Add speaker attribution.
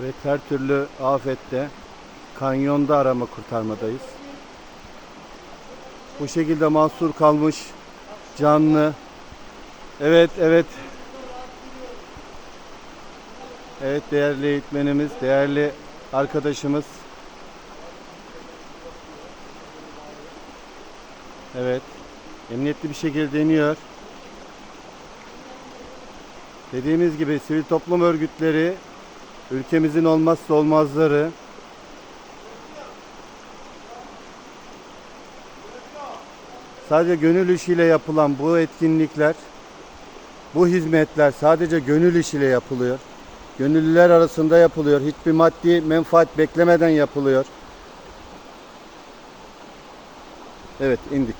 Speaker 1: Evet her türlü afette kanyonda arama kurtarmadayız. Bu şekilde mahsur kalmış canlı. Evet evet. Evet değerli eğitmenimiz, değerli arkadaşımız. Evet. Emniyetli bir şekilde deniyor. Dediğimiz gibi sivil toplum örgütleri ülkemizin olmazsa olmazları. Sadece gönül işiyle yapılan bu etkinlikler, bu hizmetler sadece gönül işiyle yapılıyor. Gönüllüler arasında yapılıyor. Hiçbir maddi menfaat beklemeden yapılıyor. Evet indik.